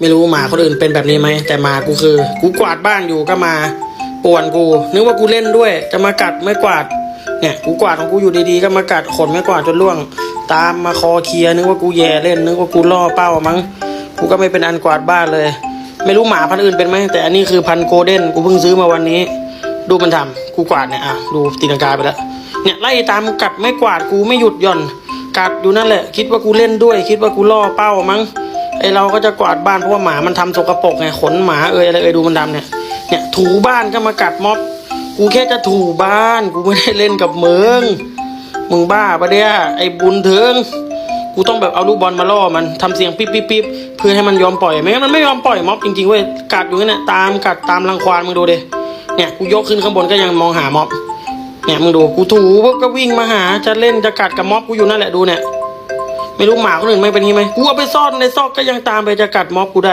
ไม่รู้หมาคนอื่นเป็นแบบนี้ไหมแต่หมากูคือ กูกวาดบ้านอยู่ก็มาป่วนกู นึกว่ากูเล่นด้วย จะมากัดไม่กวาด เนี่ย กูกวาดของกูอยู่ดีๆก็มากัดขนไม่กวาดจนร่วง ตามมาคอเคลียนึกว่ากูแย่เล่นนึกว่ากูล่อเป้ามั้งกูก็ไม่เป็นอันกวาดบ้านเลย ไม่รู้หมาพันธุ์อื่นเป็นไหมแต่อันนี้คือพันโกลเด้นกูเพิ่งซื้อมาวันนี้ ดูมันทำกูกวาดเนี่ยอะดูตีลังกาไปแล้วเนี่ยไล่ตามกัดไม่กวาดกูไม่หยุดหย่อน กัดอยู่นั่นแหละ คิดว่ากูเล่นด้วย คิดว่ากูล่อเป้ามั้ง ไอเราก็จะกวาดบ้านเพราะว่าหมามันทำสกปรกไงขนหมาเอ่ยอะไรเอ่ยดูมันดำเนี่ยเนี่ยถูบ้านก็มากัดม็อบกูแค่จะถูบ้าน กูไม่ได้เล่นกับมึงมึงบ้าปะเนี่ยไอบุญเถิงกูต้องแบบเอาลูกบอลมาล่อมันทำเสียงปิ๊บปิ๊บปิ๊บเพื่อให้มันยอมปล่อยไม่งั้นมันไม่ยอมปล่อยม็อบจริงๆเว้ยกัดอยู่นั่นแหละตามกัดตามรังควานมึงดูดิเนี่ยกูยกขึ้นข้างบนก็ยังมองหาม็อบเนี่ยมึงดูกูถูปุ๊บก็วิ่งมาหาจะเล่นจะกัดกับม็อบกูอยู่นั่นแหละดูเนี่ย ไม่รู้หมาคนอื่นไม่เป็นงี้ไหมกูเอาไปซ่อนในซอกก็ยังตามไปจะกัดม็อบกูได้